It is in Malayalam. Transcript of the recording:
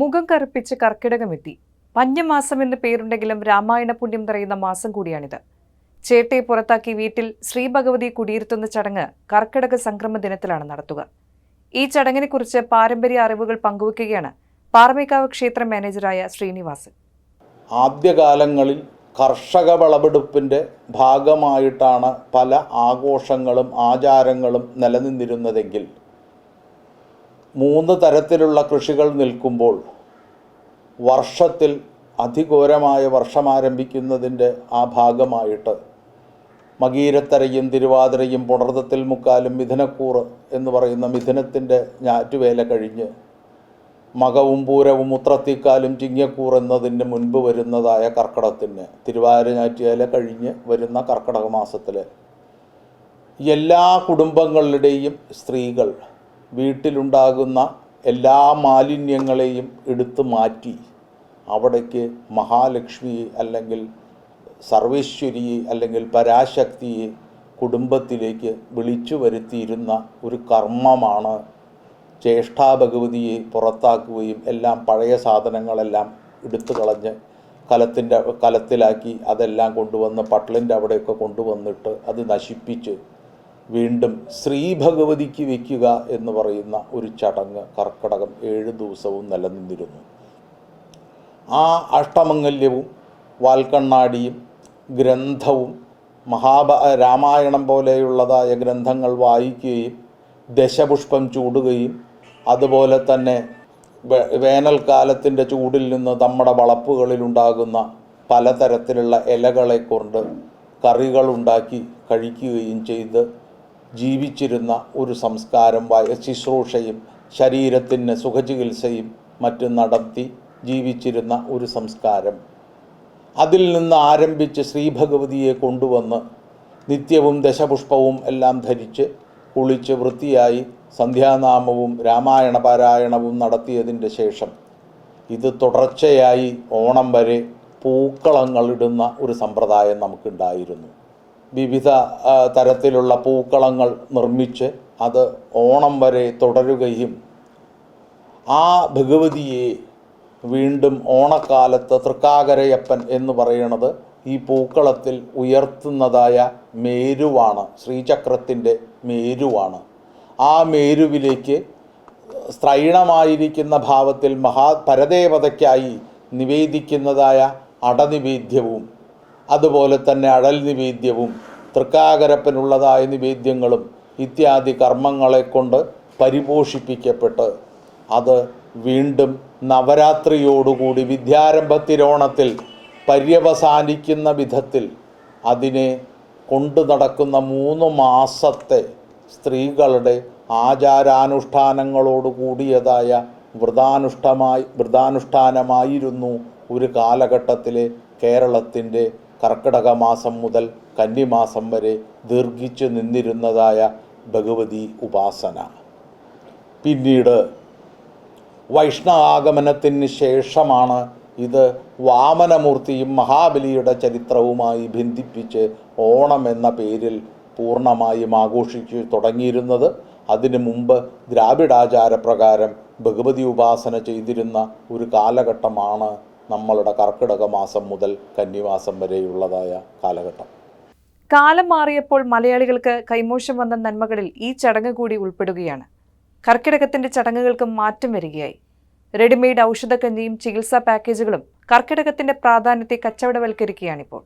മുഖം കറുപ്പിച്ച് കർക്കിടകമെത്തി. പഞ്ഞമാസം എന്ന് പേരുണ്ടെങ്കിലും രാമായണ പുണ്യം നിറയുന്ന മാസം കൂടിയാണിത്. ചേട്ടയെ പുറത്താക്കി വീട്ടിൽ ശ്രീഭഗവതി കുടിയിരുത്തുന്ന ചടങ്ങ് കർക്കിടക സംക്രമ ദിനത്തിലാണ് നടത്തുക. ഈ ചടങ്ങിനെക്കുറിച്ച് പാരമ്പര്യ അറിവുകൾ പങ്കുവയ്ക്കുകയാണ് പാറമേക്കാവ് ക്ഷേത്ര മാനേജറായ ശ്രീനിവാസൻ. ആദ്യകാലങ്ങളിൽ കർഷക വിളവെടുപ്പിന്റെ ഭാഗമായിട്ടാണ് പല ആഘോഷങ്ങളും ആചാരങ്ങളും നിലനിന്നിരുന്നതെങ്കിൽ മൂന്ന് തരത്തിലുള്ള കൃഷികൾ നിൽക്കുമ്പോൾ വർഷത്തിൽ അതിഘോരമായ വർഷം ആരംഭിക്കുന്നതിന്റെ ആ ഭാഗമായിട്ട് മകീരത്തരയും തിരുവാതിരയും പുണർത്തത്തിൽ മുക്കാലും മിഥുനക്കൂറ് എന്ന് പറയുന്ന മിഥുനത്തിന്റെ ഞാറ്റുവേല കഴിഞ്ഞ് മകവും പൂരവും ഉത്രത്തിക്കാലും ചിങ്ങക്കൂർ എന്നതിന് മുൻപ് വരുന്നതായ കർക്കടത്തിന് തിരുവാതിര ഞാറ്റുവേല കഴിഞ്ഞ് വരുന്ന കർക്കടക മാസത്തിൽ എല്ലാ കുടുംബങ്ങളുടെയും സ്ത്രീകൾ വീട്ടിലുണ്ടാകുന്ന എല്ലാ മാലിന്യങ്ങളെയും എടുത്തു മാറ്റി അവിടേക്ക് മഹാലക്ഷ്മിയെ അല്ലെങ്കിൽ സർവേശ്വരിയെ അല്ലെങ്കിൽ പരാശക്തിയെ കുടുംബത്തിലേക്ക് വിളിച്ചു വരുത്തിയിരുന്ന ഒരു കർമ്മമാണ് ജ്യേഷ്ഠാ ഭഗവതിയെ പുറത്താക്കുകയും എല്ലാം പഴയ സാധനങ്ങളെല്ലാം എടുത്തു കളഞ്ഞ് കലത്തിന്റെ കലത്തിലാക്കി അതെല്ലാം കൊണ്ടുവന്ന് പട്ടലിന്റെ അവിടെയൊക്കെ കൊണ്ടുവന്നിട്ട് അത് നശിപ്പിച്ച് വീണ്ടും ശ്രീഭഗവതിക്ക് വയ്ക്കുക എന്ന് പറയുന്ന ഒരു ചടങ്ങ് കർക്കടകം ഏഴ് ദിവസവും നിലനിന്നിരുന്നു. ആ അഷ്ടമംഗല്യവും വാൽക്കണ്ണാടിയും ഗ്രന്ഥവും മഹാഭ രാമായണം പോലെയുള്ളതായ ഗ്രന്ഥങ്ങൾ വായിക്കുകയും ദശപുഷ്പം ചൂടുകയും അതുപോലെ തന്നെ വേനൽക്കാലത്തിന്റെ ചൂടിൽ നിന്ന് നമ്മുടെ വളപ്പുകളിലുണ്ടാകുന്ന പലതരത്തിലുള്ള ഇലകളെ കൊണ്ട് കറികളുണ്ടാക്കി കഴിക്കുകയും ചെയ്ത് ജീവിച്ചിരുന്ന ഒരു സംസ്കാരം ശുശ്രൂഷയും ശരീരത്തിന് സുഖചികിത്സയും മറ്റും നടത്തി ജീവിച്ചിരുന്ന ഒരു സംസ്കാരം. അതിൽ നിന്ന് ആരംഭിച്ച് ശ്രീഭഗവതിയെ കൊണ്ടുവന്ന് നിത്യവും ദശപുഷ്പവും എല്ലാം ധരിച്ച് കുളിച്ച് വൃത്തിയായി സന്ധ്യാനാമവും രാമായണ പാരായണവും നടത്തിയതിന്റെ ശേഷം ഇത് തുടർച്ചയായി ഓണം വരെ പൂക്കളങ്ങളിടുന്ന ഒരു സമ്പ്രദായം നമുക്കുണ്ടായിരുന്നു. വിവിധ തരത്തിലുള്ള പൂക്കളങ്ങൾ നിർമ്മിച്ച് അത് ഓണം വരെ തുടരുകയും ആ ഭഗവതിയെ വീണ്ടും ഓണക്കാലത്ത് തൃക്കാകരയപ്പൻ എന്ന് പറയുന്നത് ഈ പൂക്കളത്തിൽ ഉയർത്തുന്നതായ മേരുവാണ് ശ്രീചക്രത്തിന്റെ മേരുവാണ്. ആ മേരുവിലേക്ക് സ്ത്രൈണമായിരിക്കുന്ന ഭാവത്തിൽ മഹാ പരദേവതയ്ക്കായി നിവേദിക്കുന്നതായ അടനിവേദ്യവും അതുപോലെ തന്നെ അടൽ നിവേദ്യവും തൃക്കാകരപ്പനുള്ളതായ നിവേദ്യങ്ങളും ഇത്യാദി കർമ്മങ്ങളെ കൊണ്ട് പരിപോഷിപ്പിക്കപ്പെട്ട് അത് വീണ്ടും നവരാത്രിയോടുകൂടി വിദ്യാരംഭത്തിരോണത്തിൽ പര്യവസാനിക്കുന്ന വിധത്തിൽ അതിനെ കൊണ്ടു നടക്കുന്ന മൂന്ന് മാസത്തെ സ്ത്രീകളുടെ ആചാരാനുഷ്ഠാനങ്ങളോട് കൂടിയതായ വ്രതാനുഷ്ഠമായി വ്രതാനുഷ്ഠാനമായിരുന്നു ഒരു കാലഘട്ടത്തിലെ കേരളത്തിന്റെ കർക്കിടക മാസം മുതൽ കന്നിമാസം വരെ ദീർഘിച്ചു നിന്നിരുന്നതായ ഭഗവതി ഉപാസന. പിന്നീട് വൈഷ്ണവാഗമനത്തിന് ശേഷമാണ് ഇത് വാമനമൂർത്തിയും മഹാബലിയുടെ ചരിത്രവുമായി ബന്ധിപ്പിച്ച് ഓണം എന്ന പേരിൽ പൂർണമായും ആഘോഷിച്ചു തുടങ്ങിയിരുന്നത്. അതിനു മുമ്പ് ദ്രാവിഡാചാരപ്രകാരം ഭഗവതി ഉപാസന ചെയ്തിരുന്ന ഒരു കാലഘട്ടമാണ് നമ്മളുടെ കർക്കിടക മാസം മുതൽ കന്നിമാസം വരെയുള്ളതായ കാലഘട്ടം. കാലം മാറിയപ്പോൾ മലയാളികൾക്ക് കൈമോശം വന്ന നന്മകളിൽ ഈ ചടങ്ങ് കൂടി ഉൾപ്പെടുകയാണ്. കർക്കിടകത്തിന്റെ ചടങ്ങുകൾക്ക് മാറ്റം വരികയായി. റെഡിമെയ്ഡ് ഔഷധ ഔഷധക്കഞ്ഞിയും ചികിത്സാ പാക്കേജുകളും കർക്കിടകത്തിന്റെ പ്രാധാന്യത്തെ കച്ചവടവൽക്കരിക്കുകയാണിപ്പോൾ.